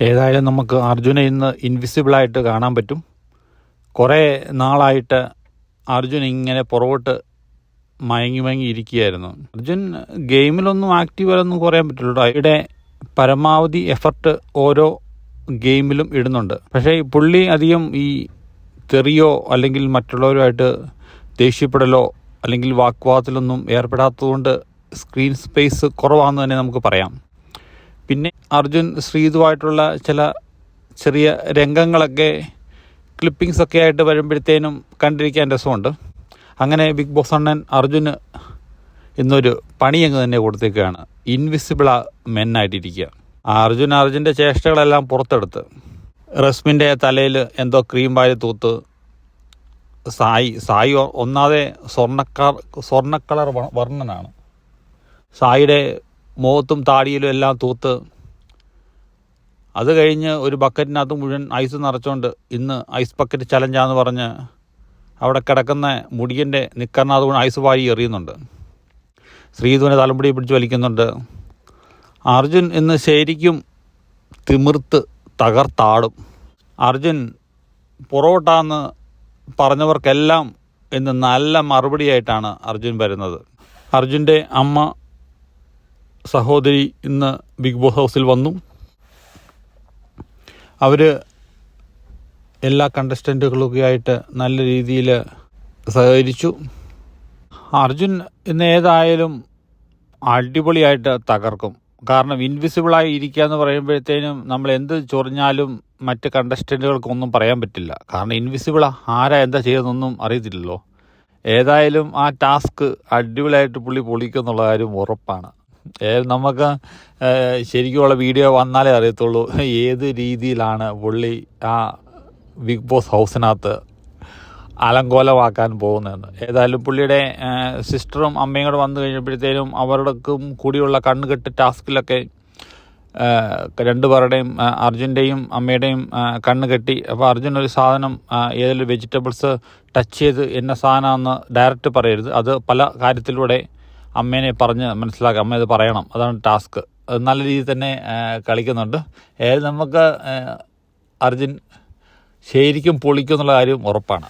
ഏതായാലും നമുക്ക് അർജുനെ ഇന്ന് ഇൻവിസിബിളായിട്ട് കാണാൻ പറ്റും. കുറേ നാളായിട്ട് അർജുൻ ഇങ്ങനെ പുറകോട്ട് മയങ്ങി മയങ്ങി ഇരിക്കുകയായിരുന്നു. അർജുൻ ഗെയിമിലൊന്നും ആക്റ്റീവ് അല്ലെന്നും കുറയാൻ പറ്റുള്ളൂ ഇവിടെ പരമാവധി എഫർട്ട് ഓരോ ഗെയിമിലും ഇടുന്നുണ്ട്. പക്ഷേ പുള്ളി അധികം ഈ തെറിയോ അല്ലെങ്കിൽ മറ്റുള്ളവരുമായിട്ട് ദേഷ്യപ്പെടലോ അല്ലെങ്കിൽ വാക്വാദത്തിലൊന്നും ഏർപ്പെടാത്തതുകൊണ്ട് സ്ക്രീൻ സ്പേസ് കുറവാണെന്ന് തന്നെ നമുക്ക് പറയാം. പിന്നെ അർജുൻ ശ്രീതുമായിട്ടുള്ള ചില ചെറിയ രംഗങ്ങളൊക്കെ ക്ലിപ്പിങ്സ് ഒക്കെ ആയിട്ട് വരുമ്പോഴത്തേനും കണ്ടിരിക്കാൻ രസമുണ്ട്. അങ്ങനെ ബിഗ് ബോസ് അണ്ണൻ അർജുന് ഇന്നൊരു പണി അങ്ങ് തന്നെ കൊടുത്തേക്കാണ്. ഇൻവിസിബിൾ മെന്നായിട്ടിരിക്കുക അർജുൻ അർജുന്റെ ചേഷ്ടകളെല്ലാം പുറത്തെടുത്ത് റസ്മിന്റെ തലയിൽ എന്തോ ക്രീം വാരി തൂത്ത് സായി സായി ഒന്നാതെ സ്വർണക്കാർ സ്വർണക്കളർ വർണനാണ്. സായിയുടെ മുഖത്തും താടിയിലും എല്ലാം തൂത്ത് അത് കഴിഞ്ഞ് ഒരു ബക്കറ്റിനകത്ത് മുഴുവൻ ഐസ് നിറച്ചുകൊണ്ട് ഇന്ന് ഐസ് ബക്കറ്റ് ചലഞ്ചാന്ന് പറഞ്ഞ് അവിടെ കിടക്കുന്ന മുടിയന്റെ നിക്കറിനകത്ത് കൊണ്ട് ഐസ് വാരി എറിയുന്നുണ്ട്. ശ്രീധുവിനെ തലമുടി പിടിച്ച് വലിക്കുന്നുണ്ട്. അർജുൻ ഇന്ന് ശരിക്കും തിമിർത്ത് തകർത്താടും. അർജുൻ പുറകോട്ടാന്ന് പറഞ്ഞവർക്കെല്ലാം ഇന്ന് നല്ല മറുപടിയായിട്ടാണ് അർജുൻ വരുന്നത്. അർജുന്റെ അമ്മ സഹോദരി ഇന്ന് ബിഗ് ബോസ് ഹൗസിൽ വന്നു. അവർ എല്ലാ കണ്ടസ്റ്റന്റുകളൊക്കെ ആയിട്ട് നല്ല രീതിയിൽ സഹകരിച്ചു. അർജുൻ ഇന്ന് ഏതായാലും അടിപൊളിയായിട്ട് തകർക്കും. കാരണം ഇൻവിസിബിളായി ഇരിക്കുക എന്ന് പറയുമ്പോഴത്തേനും നമ്മൾ എന്ത് ചൊറിഞ്ഞാലും മറ്റ് കണ്ടസ്റ്റന്റുകൾക്കൊന്നും പറയാൻ പറ്റില്ല. കാരണം ഇൻവിസിബിൾ ആരാ എന്താ ചെയ്യുന്നൊന്നും അറിയത്തില്ലല്ലോ. ഏതായാലും ആ ടാസ്ക് അടിപൊളിയായിട്ട് പുള്ളി പൊളിക്കുന്നുള്ള കാര്യം ഉറപ്പാണ്. നമുക്ക് ശരിക്കുമുള്ള വീഡിയോ വന്നാലേ അറിയത്തുള്ളൂ. ഏത് രീതിയിലാണ് പുള്ളി ആ ബിഗ് ബോസ് ഹൗസിനകത്ത് അലങ്കോലമാക്കാൻ പോകുന്നതെന്ന്. ഏതായാലും പുള്ളിയുടെ സിസ്റ്ററും അമ്മയും കൂടെ വന്നു കഴിഞ്ഞപ്പോഴത്തേനും അവരുടെക്കും കൂടിയുള്ള കണ്ണുകെട്ട് ടാസ്കിലൊക്കെ രണ്ടുപേരുടെയും അർജുന്റെയും അമ്മയുടെയും കണ്ണ് കെട്ടി. അപ്പോൾ അർജുൻ ഒരു സാധനം ഏതെങ്കിലും വെജിറ്റബിൾസ് ടച്ച് ചെയ്ത് എന്ന സാധനമാണെന്ന് ഡയറക്റ്റ് പറയരുത്. അത് പല കാര്യത്തിലൂടെ അമ്മേനെ പറഞ്ഞ് മനസ്സിലാക്കുക അമ്മ ഇത് പറയണം. അതാണ് ടാസ്ക്. നല്ല രീതിയിൽ തന്നെ കളിക്കുന്നുണ്ട്. ഏത് നമുക്ക് അർജുൻ ശരിക്കും പൊളിക്കും എന്നുള്ള കാര്യം ഉറപ്പാണ്.